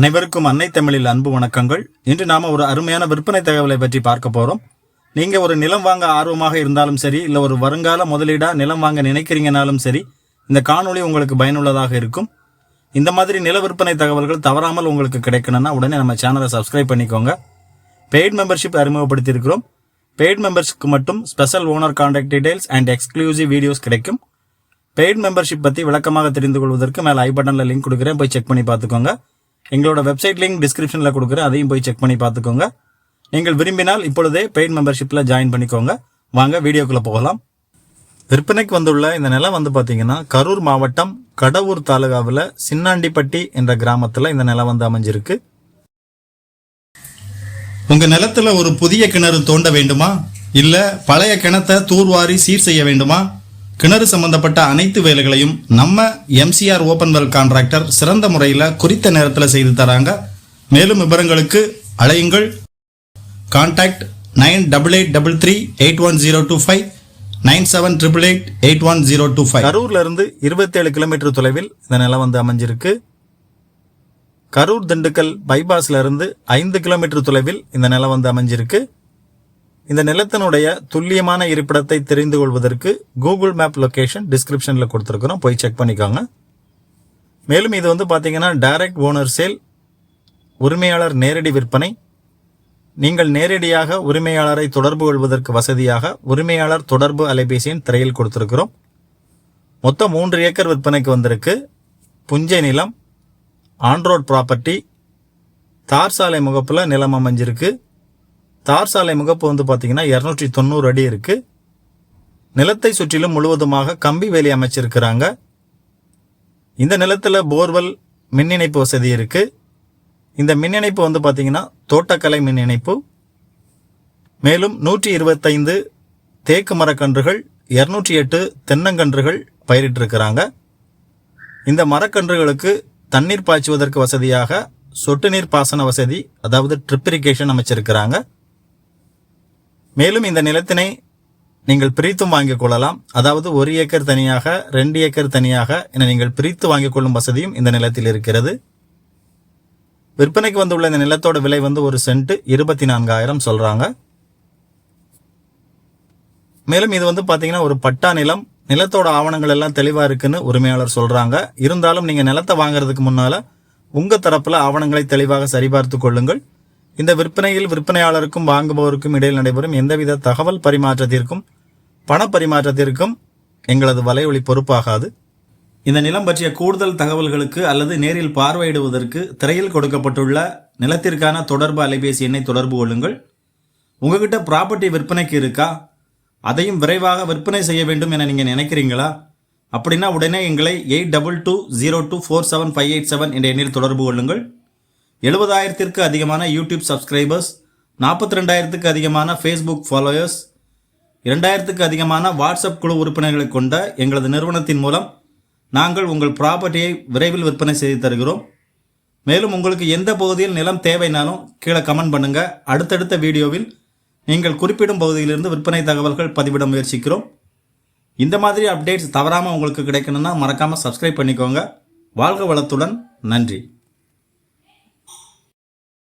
அனைவருக்கும் அன்னை தமிழில் அன்பு வணக்கங்கள். இன்று நாம ஒரு அருமையான விற்பனை தகவலை பற்றி பார்க்க போறோம். நீங்க ஒரு நிலம் வாங்க ஆர்வமாக இருந்தாலும் சரி இல்ல ஒரு வருங்கால முதலீடா நிலம் வாங்க நினைக்கிறீங்கனாலும் சரி இந்த காணொளி உங்களுக்கு பயனுள்ளதாக இருக்கும். இந்த மாதிரி நில விற்பனை தகவல்கள் தவறாமல் உங்களுக்கு கிடைக்கணும்னா உடனே நம்ம சேனலை சப்ஸ்கிரைப் பண்ணிக்கோங்க. Paid membership அறிமுகப்படுத்தியிருக்கிறோம். பெய்ட் மெம்பர்ஸ்க்கு மட்டும் special owner contact details and exclusive videos கிடைக்கும். பெய்ட் மெம்பர்ஷிப் பற்றி விளக்கமாக தெரிந்து கொள்வதற்கு மேலே ஐ பட்டனில் லிங்க் கொடுக்குறேன். போய் செக் பண்ணி பார்த்துக்கோங்க. எங்களோட வெப்சைட் லிங்க் டிஸ்கிரிப்ஷனில் கொடுக்குறேன். அதையும் போய் செக் பண்ணி பார்த்துக்கோங்க. நீங்கள் விரும்பினால் இப்பொழுதே பெய்ட் மெம்பர்ஷிப்பில் ஜாயின் பண்ணிக்கோங்க. வாங்க வீடியோக்குள்ளே போகலாம். விற்பனைக்கு வந்துள்ள இந்த நிலம் வந்து பார்த்தீங்கன்னா கரூர் மாவட்டம் கடவூர் தாலுகாவில் சின்னாண்டிப்பட்டி என்ற கிராமத்தில் இந்த நிலம் வந்து அமைஞ்சிருக்கு. உங்கள் நிலத்துல ஒரு புதிய கிணறு தோண்ட வேண்டுமா? இல்லை பழைய கிணத்தை தூர்வாரி சீர் செய்ய வேண்டுமா? கிணறு சம்பந்தப்பட்ட அனைத்து வேலைகளையும் நம்ம எம்சிஆர் ஓபன் வெல் கான்ட்ராக்டர் சிறந்த முறையில் குறித்த நேரத்தில் செய்து தராங்க. மேலும் விவரங்களுக்கு அழையுங்கள். Contact nine double eight double three eight one zero two five nine seven triple eight eight one zero two five கரூர்லேருந்து இருபத்தேழு கிலோமீட்டர் தொலைவில் இந்த நிலம் வந்து அமைஞ்சிருக்கு. கரூர் திண்டுக்கல் பைபாஸ்லேருந்து ஐந்து கிலோமீட்டர் தொலைவில் இந்த நிலம் வந்து அமைஞ்சிருக்கு. இந்த நிலத்தினுடைய துல்லியமான இருப்பிடத்தை தெரிந்து கொள்வதற்கு கூகுள் மேப் லொக்கேஷன் டிஸ்கிரிப்ஷனில் கொடுத்துருக்குறோம். போய் செக் பண்ணிக்கோங்க. மேலும் இது வந்து பார்த்தீங்கன்னா டைரக்ட் ஓனர் சேல் உரிமையாளர் நேரடி விற்பனை. நீங்கள் நேரடியாக உரிமையாளரை தொடர்பு கொள்வதற்கு வசதியாக உரிமையாளர் தொடர்பு அலைபேசியின் திரையில் கொடுத்துருக்குறோம். மொத்தம் மூன்று ஏக்கர் விற்பனைக்கு வந்திருக்கு. புஞ்சை நிலம் ஆன்ரோட் ப்ராப்பர்ட்டி தார் சாலை முகப்பில் நிலம் அமைஞ்சிருக்கு. தார் சாலை முகப்பு வந்து பார்த்தீங்கன்னா இரநூற்றி தொண்ணூறு அடி இருக்கு. நிலத்தை சுற்றிலும் முழுவதுமாக கம்பி வேலி அமைச்சிருக்கிறாங்க. இந்த நிலத்தில் போர்வெல் மின் இணைப்பு வசதி இருக்கு. இந்த மின் இணைப்பு வந்து பார்த்தீங்கன்னா தோட்டக்கலை மின் இணைப்பு மேலும் நூற்றி இருபத்தைந்து தேக்கு மரக்கன்றுகள் இரநூற்றி எட்டு தென்னங்கன்றுகள் பயிரிட்டிருக்கிறாங்க. இந்த மரக்கன்றுகளுக்கு தண்ணீர் பாய்ச்சுவதற்கு வசதியாக சொட்டு நீர் பாசன வசதி அதாவது ட்ரிப் இரிகேஷன் அமைச்சிருக்கிறாங்க. மேலும் இந்த நிலத்தினை நீங்கள் பிரித்தும் வாங்கிக் கொள்ளலாம். அதாவது ஒரு ஏக்கர் தனியாக ரெண்டு ஏக்கர் தனியாக என நீங்கள் பிரித்து வாங்கிக் கொள்ளும் வசதியும் இந்த நிலத்தில் இருக்கிறது. விற்பனைக்கு வந்துள்ள இந்த நிலத்தோட விலை வந்து ஒரு சென்ட் இருபத்தி நான்காயிரம் சொல்றாங்க. மேலும் இது வந்து பார்த்தீங்கன்னா ஒரு பட்டா நிலம். நிலத்தோட ஆவணங்கள் எல்லாம் தெளிவாக இருக்குன்னு உரிமையாளர் சொல்றாங்க. இருந்தாலும் நீங்கள் நிலத்தை வாங்குறதுக்கு முன்னால உங்கள் தரப்பில் ஆவணங்களை தெளிவாக சரிபார்த்து கொள்ளுங்கள். இந்த விற்பனையில் விற்பனையாளருக்கும் வாங்குபவருக்கும் இடையில் நடைபெறும் எந்தவித தகவல் பரிமாற்றத்திற்கும் பண பரிமாற்றத்திற்கும் எங்களது வலையொலி பொறுப்பாகாது. இந்த நிலம் பற்றிய கூடுதல் தகவல்களுக்கு அல்லது நேரில் பார்வையிடுவதற்கு திரையில் கொடுக்கப்பட்டுள்ள நிலத்திற்கான தொடர்பு அலைபேசி எண்ணை தொடர்பு கொள்ளுங்கள். உங்ககிட்ட ப்ராப்பர்ட்டி விற்பனைக்கு இருக்கா? அதையும் விரைவாக விற்பனை செய்ய வேண்டும் என நீங்கள் நினைக்கிறீங்களா? அப்படின்னா உடனே எங்களை eight double two zero two four seven five eight seven என்ற எண்ணில் தொடர்பு கொள்ளுங்கள். எழுபதாயிரத்திற்கு அதிகமான யூடியூப் சப்ஸ்கிரைபர்ஸ் நாற்பத்தி ரெண்டாயிரத்துக்கு அதிகமான ஃபேஸ்புக் ஃபாலோயர்ஸ் இரண்டாயிரத்துக்கு அதிகமான வாட்ஸ்அப் குழு உறுப்பினர்களை கொண்ட எங்களது நிறுவனத்தின் மூலம் நாங்கள் உங்கள் ப்ராப்பர்ட்டியை விரைவில் விற்பனை செய்து தருகிறோம். மேலும் உங்களுக்கு எந்த பகுதியில் நிலம் தேவைனாலும் கீழே கமெண்ட் பண்ணுங்கள் அடுத்தடுத்த வீடியோவில் நீங்கள் குறிப்பிடும் பகுதியிலிருந்து விற்பனை தகவல்கள் பதிவிட முயற்சிக்கிறோம். இந்த மாதிரி அப்டேட்ஸ் தவறாமல் உங்களுக்கு கிடைக்கணும்னா மறக்காமல் சப்ஸ்கிரைப் பண்ணிக்கோங்க. வாழ்க வளத்துடன் நன்றி.